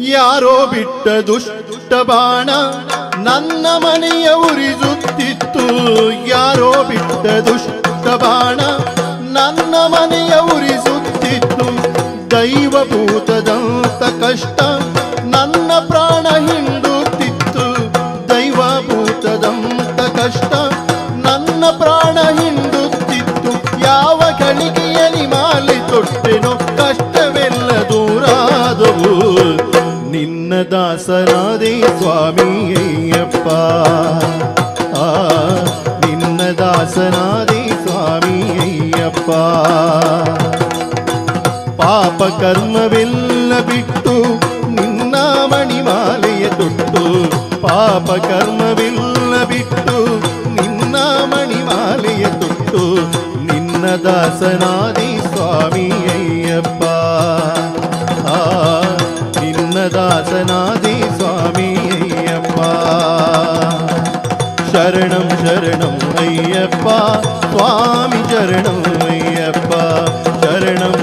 ಯಾರೋ ಬಿಟ್ಟ ದುಷ್ಟ ಬಾಣ ನನ್ನ ಮನೆಯ ಉರಿಸುತ್ತಿತ್ತು ಯಾರೋ ಬಿಟ್ಟ ದುಷ್ಟ ಬಾಣ ನನ್ನ ಮನೆಯ ಉರಿಸುತ್ತಿತ್ತು ದೈವಭೂತದಂತ ಕಷ್ಟ ನನ್ನ ಪ್ರಾಣ ಹಿಂಡುತ್ತಿತ್ತು. ದೈವಭೂತದಂತ ಕಷ್ಟ ನನ್ನ ಪ್ರಾಣ ಹಿಂಡುತ್ತಿತ್ತು. ಯಾವ ಗಳಿಗೆಯಲ್ಲಿ ಮಾಲಿ ತೊಟ್ಟೆನೋ ಕಷ್ಟವೆಲ್ಲ ದಾಸನಾದೆ ಸ್ವಾಮಿ ಅಯ್ಯಪ್ಪ ಆ ನಿನ್ನ ದಾಸನಾದೆ ಸ್ವಾಮಿ ಅಯ್ಯಪ್ಪ ಪಾಪ ಕರ್ಮವೆಲ್ಲ ಬಿಟ್ಟು ನಿನ್ನ ಮಣಿಮಾಲೆಯ ತೊಟ್ಟು. ಪಾಪ ಕರ್ಮವೆಲ್ಲ ಬಿಟ್ಟು ನಿನ್ನ ಮಣಿಮಾಲೆಯ ತೊಟ್ಟು. ನಿನ್ನ ದಾಸನಾದಿ ಸ್ವಾಮಿ ஆதி சுவாமி ஐயப்பா. சரணம் சரணம் ஐயப்பா. சுவாமி சரணம் ஐயப்பா. சரணம்